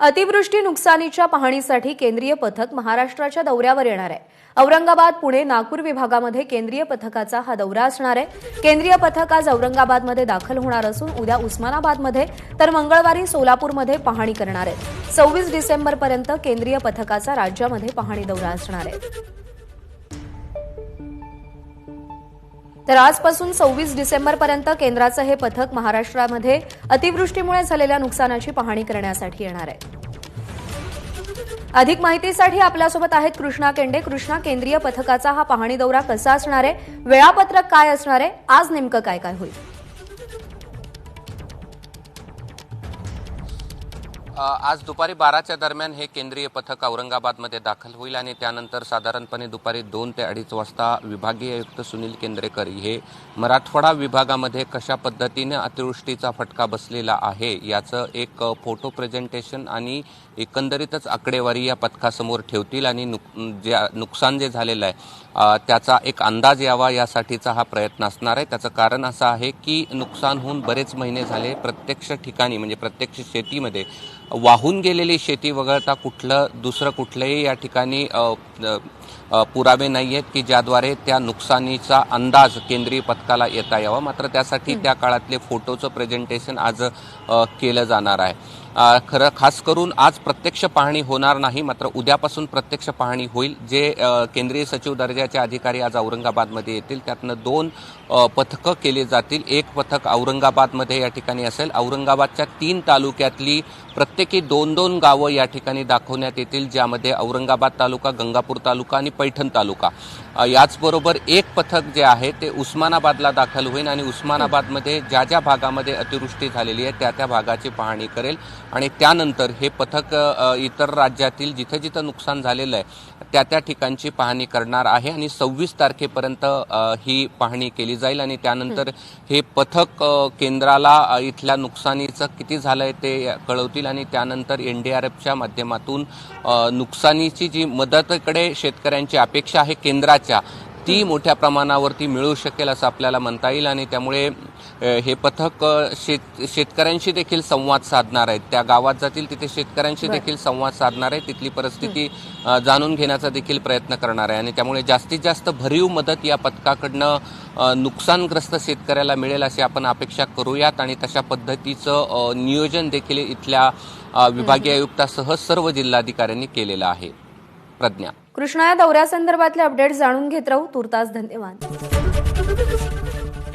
अतिवृष्टी नुकसानीच्या पाहणीसाठी केंद्रीय पथक महाराष्ट्राच्या दौऱ्यावर येणार आहे. औरंगाबाद पुणे नागपूर विभागामध्ये केंद्रीय पथकाचा हा दौरा असणार आहे. केंद्रीय पथक आज औरंगाबादमध्ये दाखल होणार असून उद्या उस्मानाबादमध्ये तर मंगळवारी सोलापूरमध्ये पाहणी करणार आहे. सव्वीस डिसेंबरपर्यंत केंद्रीय पथकाचा राज्यामध्ये पाहणी दौरा असणार आहे. तर आजपासून सव्वीस डिसेंबरपर्यंत केंद्राचं हे पथक महाराष्ट्रामध्ये अतिवृष्टीमुळे झालेल्या नुकसानाची पाहणी करण्यासाठी येणार आहे. अधिक माहितीसाठी आपल्यासोबत आहेत कृष्णा केंडे. कृष्णा केंद्रीय पथकाचा हा पाहणी दौरा कसा असणार आहे? वेळापत्रक काय असणार आहे? आज नेमकं काय काय होईल? आज दुपारी बाराच्या दरम्यान हे केंद्रीय पथक औरंगाबादमध्ये दाखल होईल आणि त्यानंतर साधारणपणे दुपारी दोन ते अडीच वाजता विभागीय आयुक्त सुनील केंद्रेकर हे मराठवाडा विभागामध्ये कशा पद्धतीने अतिवृष्टीचा फटका बसलेला आहे याचं एक फोटो प्रेझेंटेशन आणि एकंदरीतच आकडेवारी या पथकासमोर ठेवतील आणि नुक ज्या नुकसान जे झालेलं आहे त्याचा एक अंदाज यावा यासाठीचा हा प्रयत्न असणार आहे. त्याचं कारण असं आहे की नुकसान होऊन बरेच महिने झाले प्रत्यक्ष ठिकाणी म्हणजे प्रत्यक्ष शेतीमध्ये वाहून गेलेली शेती वगळता कुठलं दुसरं कुठलंही या ठिकाणी पुरावे नाही आहेत की ज्याद्वारे त्या नुकसानीचा अंदाज केंद्रीय पथकाला येता यावा. मात्र त्यासाठी त्या काळातले फोटोचं प्रेझेंटेशन आज केलं जाणार आहे. खरं खास करून आज प्रत्यक्ष पाहणी होणार नाही मात्र उद्यापासून प्रत्यक्ष पाहणी होईल. जे केंद्रीय सचिव दर्जाचे अधिकारी आज औरंगाबादमध्ये येतील. त्यातनं दोन पथकं केली जातील. एक पथक औरंगाबादमध्ये या ठिकाणी असेल. औरंगाबादच्या तीन तालुक्यातली प्रत्येकी दोन दोन गावं या ठिकाणी दाखवण्यात येतील ज्यामध्ये औरंगाबाद तालुका गंगापूर तालुका आणि पैठण तालुका. याचबरोबर एक पथक जे आहे ते उस्मानाबादला दाखल होईल आणि उस्मानाबादमध्ये ज्या ज्या भागामध्ये अतिवृष्टी झालेली आहे त्या त्या भागाची पाहणी करेल. आणि त्यानंतर हे पथक इतर राज्यातील जिथं जिथं नुकसान झालेलं आहे त्या त्या ठिकाणची पाहणी करणार आहे आणि सव्वीस तारखेपर्यंत ही पाहणी केली जाईल आणि त्यानंतर हे पथक केंद्राला इथल्या नुकसानीचं किती झालंय ते कळवतील आणि त्यानंतर एनडीआरएफच्या माध्यमातून अ, नुकसानीची जी मदतीकडे शेतकऱ्यांची अपेक्षा आहे केंद्राच्या ती मोठ्या प्रमाणावरती मिळू शकेल असं आपल्याला म्हणता येईल आणि त्यामुळे हे पथक शेत शेतकऱ्यांशी देखील संवाद साधणार आहेत. त्या गावात जातील तिथे शेतकऱ्यांशी. देखील संवाद साधणार आहे तिथली परिस्थिती जाणून घेण्याचा देखील प्रयत्न करणार आहे. आणि त्यामुळे जास्तीत जास्त भरीव मदत या पथकाकडनं नुकसानग्रस्त शेतकऱ्याला मिळेल अशी आपण अपेक्षा करूयात. आणि तशा पद्धतीचं नियोजन देखील इथल्या विभागीय आयुक्तासह सर्व जिल्हाधिकाऱ्यांनी केलेलं आहे. प्रज्ञा. कृष्णा या दौऱ्यासंदर्भातले अपडेट जाणून घेत राहू. तुर्तास धन्यवाद.